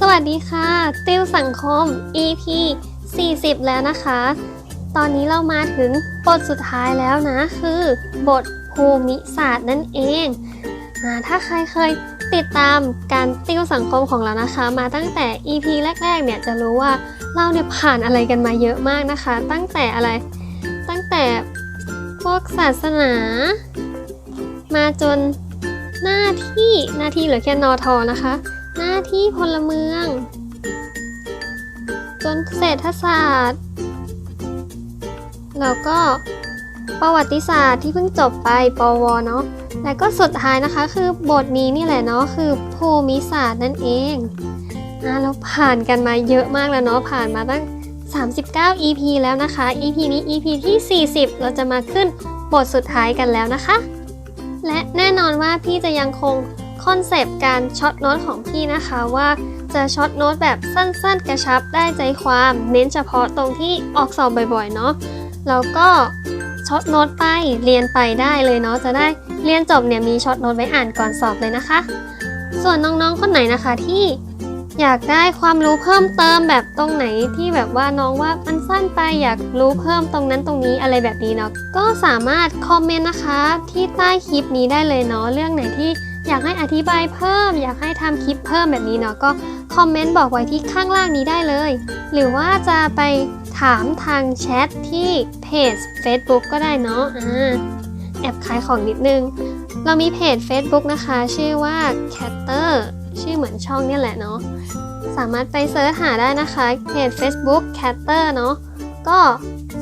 สวัสดีค่ะ ติวสังคม EP 40 แล้วนะคะ ตอนนี้เรามาถึงบทสุดท้ายแล้วนะ คือบทภูมิศาสตร์นั่นเองอาถ้าใครเคยติดตามการติวสังคมของเรานะคะ มาตั้งแต่ EP แรกๆ เนี่ยจะรู้ว่าเราเนี่ยผ่านอะไรกันมาเยอะมากนะคะ ตั้งแต่อะไร ตั้งแต่พวกศาสนา มาจนหน้าที่หน้าที่เหลือแค่นอทอนะคะ หน้าที่พลเมือง จนเศรษฐศาสตร์ แล้วก็ประวัติศาสตร์ที่เพิ่งจบไปปวเนาะ และก็สุดท้ายนะคะ คือบทนี้นี่แหละเนาะ คือภูมิศาสตร์นั่นเองอะเราผ่านกันมาเยอะมากแล้วเนาะ ผ่านมาตั้ง 39 EP แล้วนะคะ EP นี้ EP ที่ 40 เราจะมาขึ้นบทสุดท้ายกันแล้วนะคะ และแน่นอนว่าพี่จะยังคง คอนเซปต์การช็อตโน้ตของพี่นะคะว่าจะช็อตโน้ตแบบสั้นๆ กระชับได้ใจความ เน้นเฉพาะตรงที่ออกสอบบ่อยๆเนาะแล้วก็ช็อตโน้ตไปเรียนไปได้เลยเนาะจะได้เรียนจบเนี่ยมีช็อตโน้ตไว้อ่านก่อนสอบเลยนะคะ ส่วนน้องๆคนไหนนะคะที่อยากได้ความรู้เพิ่มเติมแบบตรงไหนที่แบบว่าน้องว่ามันสั้นไปอยากรู้เพิ่มตรงนั้นตรงนี้อะไรแบบนี้เนาะก็สามารถคอมเมนต์นะคะที่ใต้คลิปนี้ได้เลยเนาะเรื่องไหนที่ อยากให้อธิบายเพิ่ม อยากให้ทำคลิปเพิ่มแบบนี้เนาะก็คอมเมนต์บอกไว้ที่ข้างล่างนี้ได้เลย หรือว่าจะไปถามทางแชทที่เพจ Facebook ก็ได้เนาะอ่าแอบขายของนิดนึง เรามีเพจ Facebook นะคะ ชื่อว่า Catter ชื่อเหมือนช่องเนี่ยแหละเนาะสามารถไปเซิร์ชหาได้นะคะเพจ Facebook Catter เนาะก็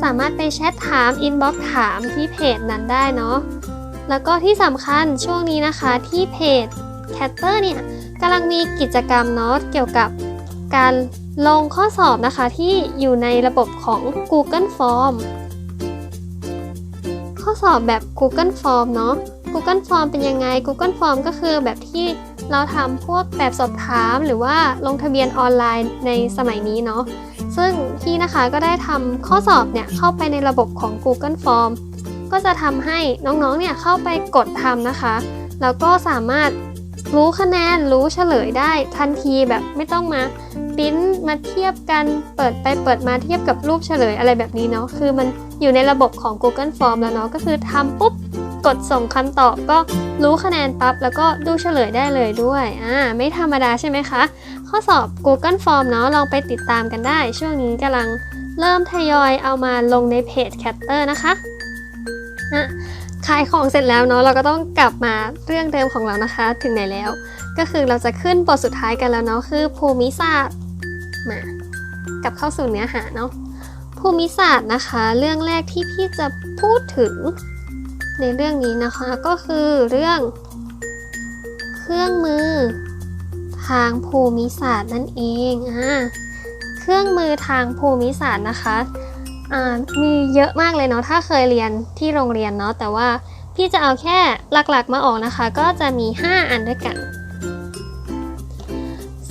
สามารถไปแชทถาม inbox ถามที่เพจนั้นได้เนาะ แล้วก็ที่สำคัญช่วงนี้นะคะที่เพจ Catter เนี่ยกำลังมีกิจกรรมเนาะเกี่ยวกับการลงข้อสอบนะคะที่อยู่ในระบบของ Google Form ข้อสอบแบบ Google Form เนาะ Google Form เป็นยังไง Google Form ก็คือแบบที่เราทำพวกแบบสอบถามหรือว่าลงทะเบียนออนไลน์ในสมัยนี้เนาะ ซึ่งพี่นะคะก็ได้ทำข้อสอบเนี่ยเข้าไปในระบบของ Google Form ก็จะทำให้น้องๆ เนี่ยเข้าไปกดทำนะคะ แล้วก็สามารถรู้คะแนนรู้เฉลยได้ทันทีแบบไม่ต้องมาปิ้นมาเทียบกันเปิดไปเปิดมาเทียบกับรูปเฉลยอะไรแบบนี้เนาะคือมันอยู่ในระบบของ Google Form แล้วเนาะก็คือทำปุ๊บกดส่งคำตอบก็รู้คะแนนปั๊บแล้วก็ดูเฉลยได้เลยด้วยอ่าไม่ธรรมดาใช่ไหมคะ ข้อสอบ Google Form เนาะลองไปติดตามกันได้ ช่วงนี้กำลังเริ่มทยอยเอามาลงในเพจ Catter นะคะ ขายของเสร็จแล้วเนาะเราก็ต้องกลับมาเรื่องเดิมของเรานะคะ ถึงไหนแล้ว ก็คือเราจะขึ้นบทสุดท้ายกันแล้วเนาะคือภูมิศาสตร์มากลับเข้าสู่เนื้อหาเนาะภูมิศาสตร์นะคะ เรื่องแรกที่พี่จะพูดถึงในเรื่องนี้นะคะก็คือเรื่อง เครื่องมือ ทางภูมิศาสตร์นั่นเองอ่าเครื่องมือทางภูมิศาสตร์นะคะ มีเยอะมากเลยเนาะถ้าเคยเรียนที่โรงเรียนเนาะแต่ว่าพี่จะเอาแค่หลักๆมาออกนะคะ ก็จะมี 5 อันด้วยกัน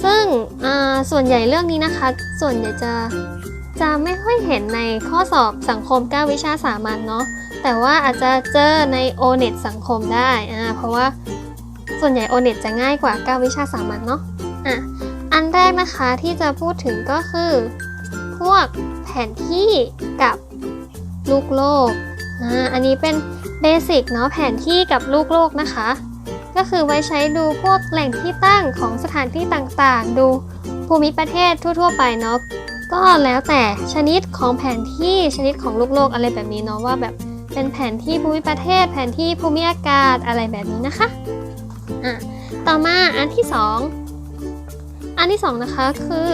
ซึ่งส่วนใหญ่เรื่องนี้นะคะ ส่วนใหญ่จะจะไม่ค่อยเห็นในข้อสอบสังคม 9 วิชาสามัญเนาะแต่ว่าอาจจะเจอใน o n e t สังคมได้อ่าเพราะว่าส่วนใหญ่ o n e t จะง่ายกว่า 9 วิชาสามัญเนาะอะอันแรกนะคะที่จะพูดถึงก็คือ พวกแผนที่กับลูกโลกอ่าอันนี้เป็นเบสิกเนาะแผนที่กับลูกโลกนะคะ ก็คือไว้ใช้ดูพวกแหล่งที่ตั้งของสถานที่ต่างๆ ดูภูมิประเทศทั่ว ๆ ไปเนาะก็แล้วแต่ชนิดของแผนที่ชนิดของลูกโลกอะไรแบบนี้เนาะว่าแบบเป็นแผนที่ภูมิประเทศ แผนที่ภูมิอากาศอะไรแบบนี้นะคะอะต่อมาอันที่สองอันที่สองนะคะคือ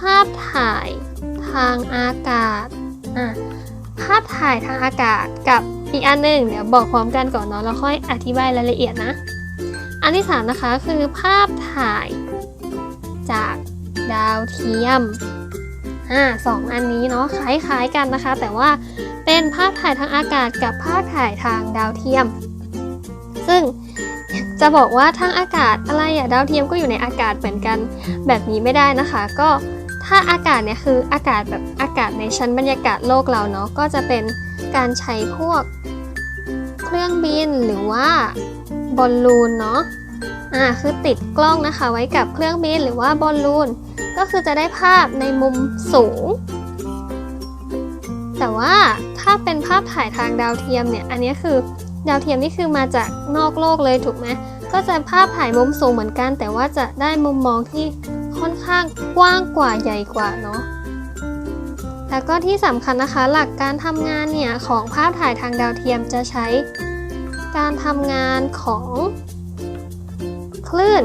ภาพถ่ายทางอากาศอะภาพถ่ายทางอากาศกับอีกอันหนึ่งเดี๋ยวบอกพร้อมกันก่อนเนาะแล้วค่อยอธิบายรายละเอียดนะ อันที่สามนะคะคือภาพถ่ายจากดาวเทียมอ่าสองอันนี้เนาะคล้ายๆกันนะคะ แต่ว่าเป็นภาพถ่ายทางอากาศกับภาพถ่ายทางดาวเทียม ซึ่งจะบอกว่าทางอากาศอะไรอะดาวเทียมก็อยู่ในอากาศเหมือนกันแบบนี้ไม่ได้นะคะ ก็ ถ้าอากาศเนี่ยคืออากาศแบบอากาศในชั้นบรรยากาศโลกเราเนาะก็จะเป็นการใช้พวกเครื่องบินหรือว่าบอลลูนเนาะอ่าคือติดกล้องนะคะ ไว้กับเครื่องบินหรือว่าบอลลูนก็คือจะได้ภาพในมุมสูง แต่ว่าถ้าเป็นภาพถ่ายทางดาวเทียมเนี่ยอันนี้คือดาวเทียมนี่คือมาจากนอกโลกเลยถูกไหมก็จะภาพถ่ายมุมสูงเหมือนกัน แต่ว่าจะได้มุมมองที่ ค่อนข้างกว้างกว่าใหญ่กว่าเนาะแล้วก็ที่สำคัญนะคะหลักการทำงานเนี่ยของภาพถ่ายทางดาวเทียมจะใช้การทำงานของคลื่น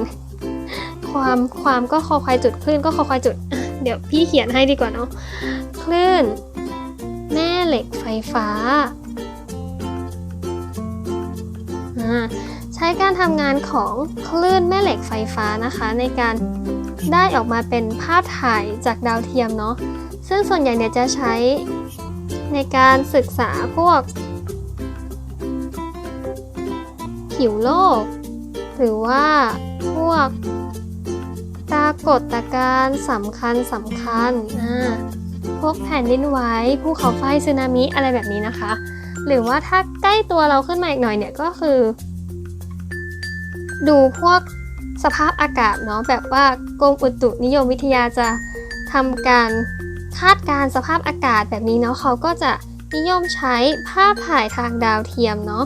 ความความก็คอควายจุดคลื่นก็คอควายจุด เดี๋ยวพี่เขียนให้ดีกว่าเนาะคลื่น แม่เหล็กไฟฟ้าอ่า ใช้การทำงานของคลื่นแม่เหล็กไฟฟ้านะคะ ในการได้ออกมาเป็นภาพถ่ายจากดาวเทียมเนาะซึ่งส่วนใหญ่เนี่ยจะใช้ในการศึกษาพวก ผิวโลก หรือว่าพวกปรากฏการณ์สำคัญสำคัญพวกแผ่นดินไหวภูเขาไฟสึนามิอะไรแบบนี้นะคะ หรือว่าถ้าใกล้ตัวเราขึ้นมาอีกหน่อยเนี่ยก็คือ ดูพวกสภาพอากาศเนาะแบบว่ากรมอุตุนิยมวิทยาจะทำการคาดการสภาพอากาศแบบนี้เนาะเขาก็จะนิยมใช้ภาพถ่ายทางดาวเทียมเนาะ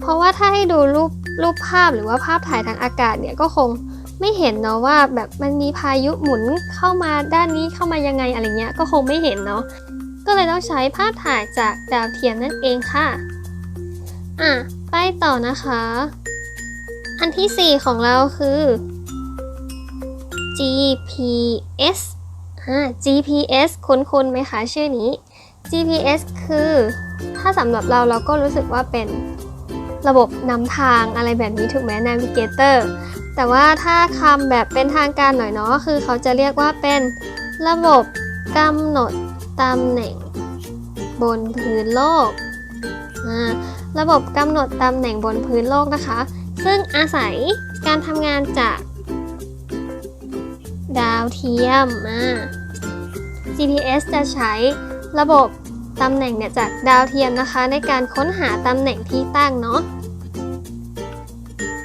เพราะว่าถ้าให้ดูรูปรูปภาพหรือว่าภาพถ่ายทางอากาศเนี่ยก็คงไม่เห็นเนาะว่าแบบมันมีพายุหมุนเข้ามาด้านนี้เข้ามายังไงอะไรเงี้ยก็คงไม่เห็นเนาะก็เลยต้องใช้ภาพถ่ายจากดาวเทียมนั่นเองค่ะอะไปต่อนะคะ อันที่ 4 ของเราคือ GPS อ่า GPS คุ้นๆไหมคะชื่อนี้ GPS คือถ้าสำหรับเราเราก็รู้สึกว่าเป็นระบบนำทางอะไรแบบนี้ถูกไหม Navigator แต่ว่าถ้าคำแบบเป็นทางการหน่อยเนาะคือเขาจะเรียกว่าเป็นระบบกำหนดตำแหน่งบนพื้นโลก ระบบกำหนดตำแหน่งบนพื้นโลกนะคะ ซึ่งอาศัยการทำงานจาก ดาวเทียมอ่า GPS จะใช้ระบบตำแหน่งเนี่ยจากดาวเทียมนะคะ ในการค้นหาตำแหน่งที่ตั้งเนาะ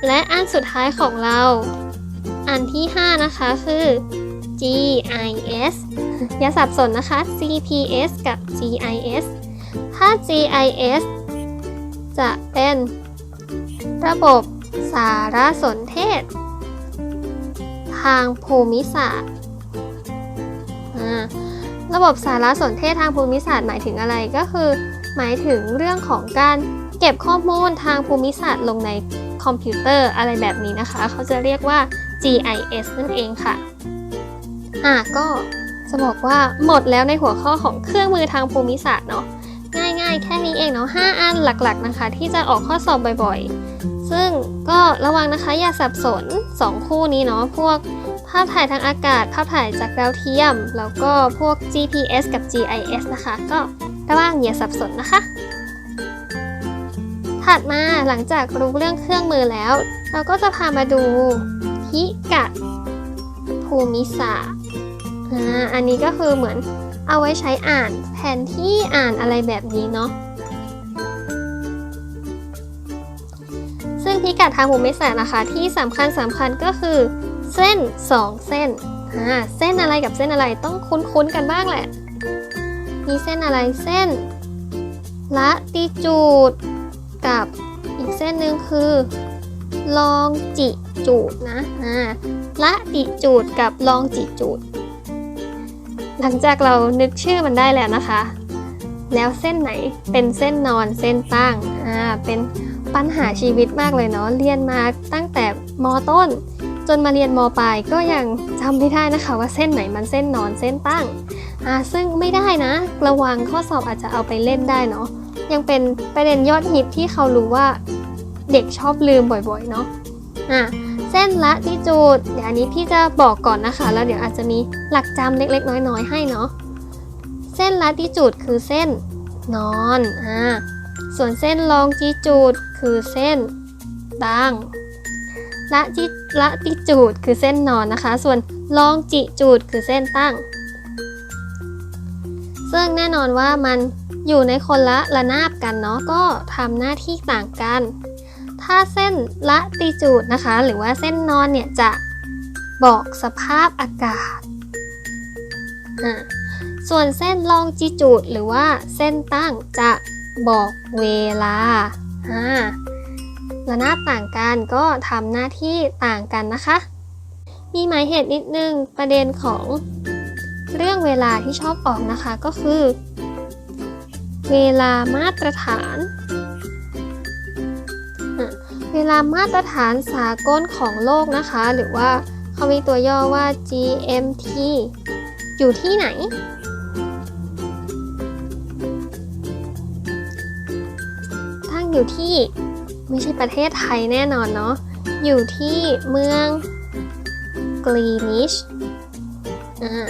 และอันสุดท้ายของเรา อันที่ 5 นะคะคือ GIS อย่าสับสนนะคะ GPS กับ GIS ถ้า GIS จะเป็นระบบ สารสนเทศ ทางภูมิศาสตร์ ระบบสารสนเทศทางภูมิศาสตร์หมายถึงอะไรก็คือ หมายถึงเรื่องของการเก็บข้อมูลทางภูมิศาสตร์ลงในคอมพิวเตอร์อะไรแบบนี้นะคะ เขาจะเรียกว่า GIS นั่นเองค่ะ อะก็จะบอกว่าหมดแล้วในหัวข้อของเครื่องมือทางภูมิศาสตร์เนาะง่ายๆ แค่นี้เองเนาะ5อันหลักๆนะคะ ที่จะออกข้อสอบบ่อยๆ ซึ่งก็ระวังนะคะอย่าสับสน 2 คู่นี้เนาะพวกภาพถ่ายทางอากาศ ภาพถ่ายจากดาวเทียม แล้วก็พวก GPS กับ GIS นะคะ ก็ระวังอย่าสับสนนะคะ ถัดมาหลังจากรู้เรื่องเครื่องมือแล้ว เราก็จะพามาดูพิกัดภูมิศาสตร์อันนี้ก็คือเหมือนเอาไว้ใช้อ่านแผนที่อ่านอะไรแบบนี้เนาะ กัดทางภูมิศาสตร์นะคะ ที่สำคัญสำคัญก็คือเส้น 2 เส้นอ่าเส้นอะไรกับเส้นอะไรต้องคุ้นๆกันบ้างแหละ มีเส้นอะไรเส้นละติจูดกับอีกเส้นหนึ่งคือลองจิจูดนะอ่าละติจูดกับลองจิจูด หลังจากเรานึกชื่อมันได้แล้วนะคะ แล้วเส้นไหนเป็นเส้นนอนเส้นตั้งอ่าเป็น ปัญหาชีวิตมากเลยเนาะเรียนมาตั้งแต่มต้น จนมาเรียนมปลายก็ยังจำไม่ได้นะคะว่าเส้นไหนมันเส้นนอนเส้นตั้งอ่าซึ่งไม่ได้นะระวังข้อสอบอาจจะเอาไปเล่นได้เนาะยังเป็นประเด็นยอดฮิตที่เขารู้ว่าเด็กชอบลืมบ่อยๆเนาะอะเส้นละที่จูดเดี๋ยวอันนี้พี่จะบอกก่อนนะคะ แล้วเดี๋ยวอาจจะมีหลักจำเล็กๆ น้อยๆ ให้เนาะเส้นละที่จูดคือเส้นนอนอ่าส่วนเส้นลองจีจูด คือเส้นตั้งละจิละติจูดคือเส้นนอนนะคะ ส่วนลองจิจูดคือเส้นตั้ง ซึ่งแน่นอนว่ามันอยู่ในคนละระนาบกันเนาะก็ทำหน้าที่ต่างกัน ถ้าเส้นละติจูดนะคะ หรือว่าเส้นนอนเนี่ยจะบอกสภาพอากาศ ส่วนเส้นลองจิจูดหรือว่าเส้นตั้งจะบอกเวลา อ่าระนาบต่างกันก็ทำหน้าที่ต่างกันนะคะ มีหมายเหตุนิดนึงประเด็นของเรื่องเวลาที่ชอบออกนะคะก็คือ เวลามาตรฐาน เวลามาตรฐานสากลของโลกนะคะ หรือว่าเขามีตัวย่อว่า GMT อยู่ที่ไหน อยู่ที่ไม่ใช่ประเทศไทยแน่นอนเนาะ อยู่ที่เมืองกรีนิชอ่า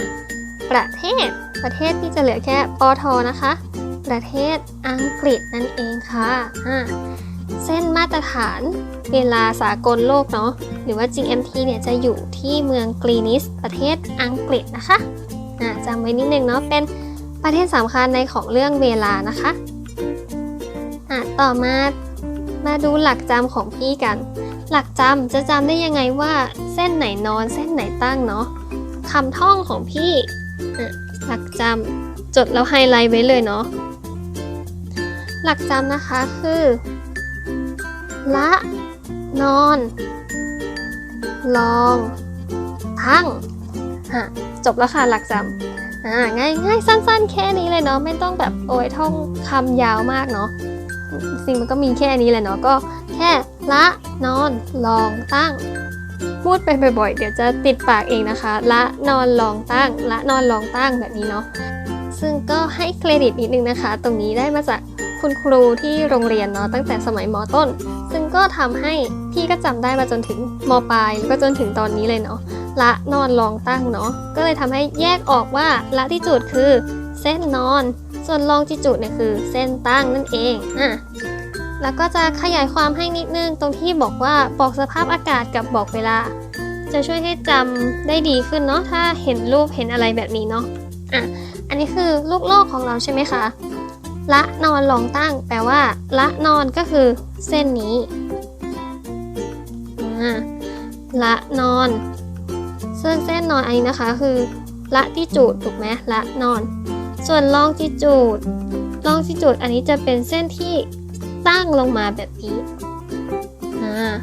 ประเทศประเทศที่จะเหลือแค่ปอทอนะคะ ประเทศอังกฤษนั่นเองค่ะอ่าเส้นมาตรฐานเวลาสากลโลกเนาะหรือว่า GMT เนี่ยจะอยู่ที่เมืองกรีนิชประเทศอังกฤษนะคะอ่าจำไว้นิดนึงเนาะเป็นประเทศสำคัญในของเรื่องเวลานะคะ อะต่อมามาดูหลักจำของพี่กัน หลักจำจะจำได้ยังไงว่า เส้นไหนนอนเส้นไหนตั้งเนาะคำท่องของพี่หลักจำจดแล้วไฮไลท์ไว้เลยเนาะหลักจำนะคะคือ ละ นอน ลองตั้งฮะจบแล้วค่ะหลักจำอ่าง่ายง่ายสั้น ๆ แค่นี้เลยเนาะไม่ต้องแบบโอ้ยท่องคำยาวมากเนาะ สิ่งมันก็มีแค่นี้แหละเนาะก็แค่ละนอนลองตั้ง พูดไปบ่อยๆ เดี๋ยวจะติดปากเองนะคะ ละนอนลองตั้ง ละนอนลองตั้งแบบนี้เนาะซึ่งก็ให้เครดิตนิดนึงนะคะ ตรงนี้ได้มาจากคุณครูที่โรงเรียนเนาะตั้งแต่สมัยมต้น ซึ่งก็ทำให้พี่ก็จำได้มาจนถึงมปลายแล้วก็จนถึงตอนนี้เลยเนาะละนอนลองตั้งเนาะก็เลยทำให้แยกออกว่าละที่จุดคือ เส้นนอน ส่วนลองจิจุเนี่ยคือเส้นตั้งนั่นเองอะแล้วก็จะขยายความให้นิดนึงตรงที่บอกว่าบอกสภาพอากาศกับบอกเวลา จะช่วยให้จำได้ดีขึ้นเนาะถ้าเห็นรูปเห็นอะไรแบบนี้เนาะอะอันนี้คือลูกโลกของเราใช่ไหมคะละนอนลองตั้ง แปลว่า ละนอนก็คือเส้นนี้อ่าละนอนซึ่งเส้นนอนอันนี้นะคะคือ ละที่จูดถูกไหมละนอน ส่วนลองจิจูดลองจิจูดอันนี้จะเป็นเส้นที่ตั้งลงมาแบบนี้อ่า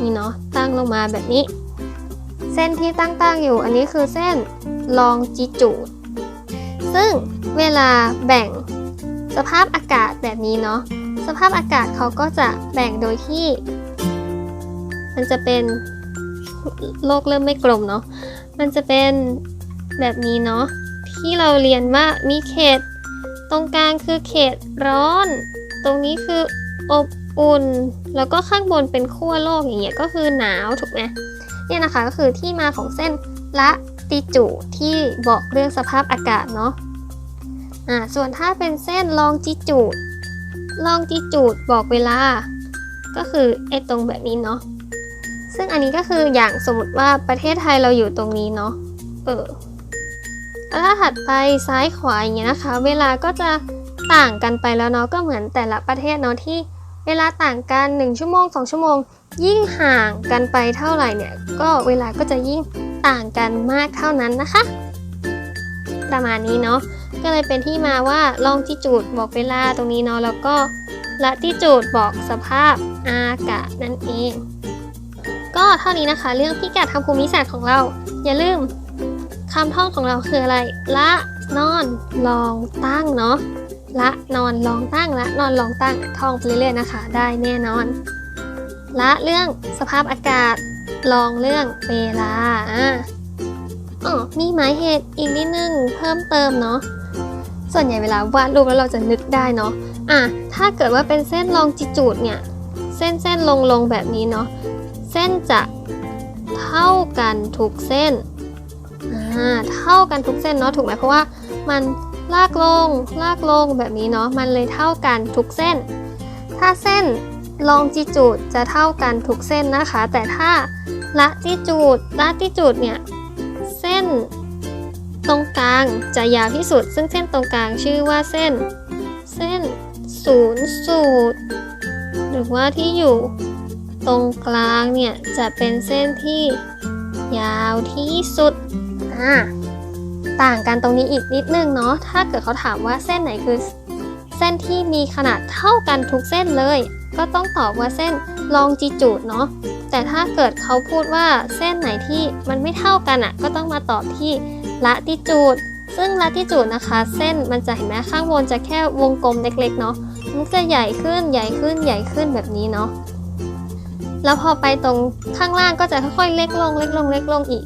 นี่เนาะตั้งลงมาแบบนี้ เส้นที่ตั้งๆอยู่อันนี้คือเส้นลองจิจูดซึ่งเวลาแบ่งสภาพอากาศแบบนี้เนาะสภาพอากาศเขาก็จะแบ่งโดยที่ มันจะเป็นโลกเริ่มไม่กลมเนาะมันจะเป็นแบบนี้เนาะ ที่เราเรียนว่ามีเขต ตรงกลางคือเขตร้อน ตรงนี้คืออบอุ่น แล้วก็ข้างบนเป็นขั้วโลกอย่างเงี้ยก็คือหนาวถูกไหมเนี่ยนะคะก็คือที่มาของเส้นละติจูที่บอกเรื่องสภาพอากาศเนาะอ่าส่วนถ้าเป็นเส้นลองจิจูดลองจิจูดบอกเวลา ก็คือไอ้ตรงแบบนี้เนาะซึ่งอันนี้ก็คืออย่างสมมติว่าประเทศไทยเราอยู่ตรงนี้เนาะเออ แล้วถ้าถัดไปซ้ายขวาอย่างเงี้ยนะคะ เวลาก็จะต่างกันไปแล้วเนาะก็เหมือนแต่ละประเทศเนาะที่เวลาต่างกัน 1 ชั่วโมง 2 ชั่วโมง ยิ่งห่างกันไปเท่าไหร่เนี่ยก็เวลาก็จะยิ่งต่างกันมากเท่านั้นนะคะ ประมาณนี้เนาะก็เลยเป็นที่มาว่าลองที่จูดบอกเวลาตรงนี้เนาะแล้วก็ละที่จูดบอกสภาพอากาศนั่นเอง ก็เท่านี้นะคะ เรื่องพิกัดทางภูมิศาสตร์ของเรา อย่าลืม คำท่องของเราคืออะไร ละ นอน ลอง ตั้ง เนาะ ละ นอน ลอง ตั้ง ละ นอน ลอง ตั้ง ท่องไปเรื่อยๆนะคะ ได้แน่นอน ละเรื่องสภาพอากาศ ลองเรื่องเวลา อะอ๋อมีหมายเหตุอีกนิดนึงเพิ่มเติมเนาะ ส่วนใหญ่เวลาวาดรูปแล้วเราจะนึกได้เนาะ อะ ถ้าเกิดว่าเป็นเส้นลองจิจูดเนี่ย เส้นเส้นลงลงแบบนี้เนาะ เส้นจะเท่ากันทุกเส้น อ่าเท่ากันทุกเส้นเนาะถูกไหมเพราะว่ามันลากลงลากลงแบบนี้เนาะมันเลยเท่ากันทุกเส้น ถ้าเส้นลองจิจูดจะเท่ากันทุกเส้นนะคะ แต่ถ้าละจิจูดละจิจูดเนี่ยเส้นตรงกลางจะยาวที่สุด ซึ่งเส้นตรงกลางชื่อว่าเส้น เส้นศูนย์สูตร หรือว่าที่อยู่ตรงกลางเนี่ยจะเป็นเส้นที่ยาวที่สุด อ่าต่างกันตรงนี้อีกนิดนึงเนาะถ้าเกิดเขาถามว่าเส้นไหนคือ เส้นที่มีขนาดเท่ากันทุกเส้นเลย ก็ต้องตอบว่าเส้นลองจิจูดเนาะแต่ถ้าเกิดเขาพูดว่าเส้นไหนที่มันไม่เท่ากันอะ่ะ ก็ต้องมาตอบที่ละติจูดซึ่งละติจูดนะคะ เส้นมันจะเห็นไหมข้างบนจะแค่วงกลมเล็กๆเนาะมันจะใหญ่ขึ้นใหญ่ขึ้นใหญ่ขึ้นแบบนี้เนาะแล้วพอไปตรงข้างล่างก็จะค่อยๆเล็กลงเล็กลงเล็กลงอีก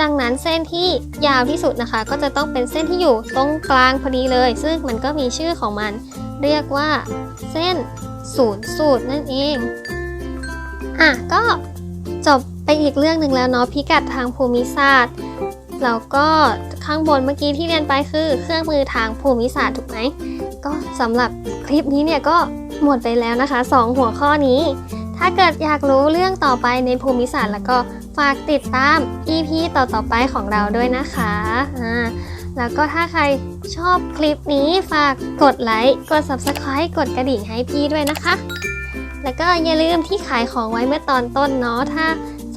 ดังนั้นเส้นที่ยาวที่สุดนะคะ ก็จะต้องเป็นเส้นที่อยู่ตรงกลางพอดีเลย ซึ่งมันก็มีชื่อของมัน เรียกว่าเส้นศูนย์สูตรนั่นเอง อะก็จบไปอีกเรื่องหนึ่งแล้วเนาะพิกัดทางภูมิศาสตร์แล้วก็ข้างบนเมื่อกี้ที่เรียนไปคือ เครื่องมือทางภูมิศาสตร์ถูกไหมก็สำหรับคลิปนี้เนี่ยก็หมดไปแล้วนะคะ 2 หัวข้อนี้ ถ้าเกิดอยากรู้เรื่องต่อไปในภูมิศาสตร์ แล้วก็ฝากติดตาม EP ต่อๆไปของเราด้วยนะคะอ่าแล้วก็ถ้าใครชอบคลิปนี้ฝากกดไลค์ กด Subscribe กดกระดิ่งให้พี่ด้วยนะคะ แล้วก็อย่าลืมที่ขายของไว้เมื่อตอนต้นเนาะ ถ้า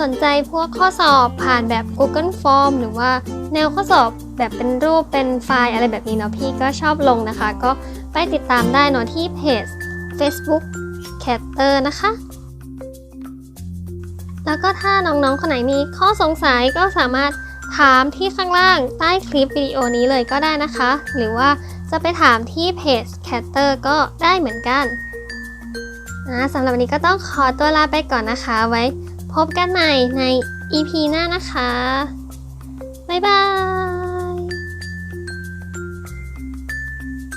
สนใจพวกข้อสอบผ่านแบบ Google Form หรือว่าแนวข้อสอบแบบเป็นรูปเป็นไฟล์อะไรแบบนี้เนาะพี่ก็ชอบลงนะคะ ก็ไปติดตามได้เนาะที่เพจ Facebook c a t t e r นะคะ แล้วก็ถ้าน้องๆ คนไหนมีข้อสงสัยก็สามารถถามที่ข้างล่างใต้คลิปวิดีโอนี้เลยก็ได้นะคะ หรือว่าจะไปถามที่เพจ c a t t e r ก็ได้เหมือนกันนะสำหรับวันนี้ก็ต้องขอตัวลาไปก่อนนะคะ ไว้พบกันใหม่ใน EP หน้านะคะ บ๊ายบาย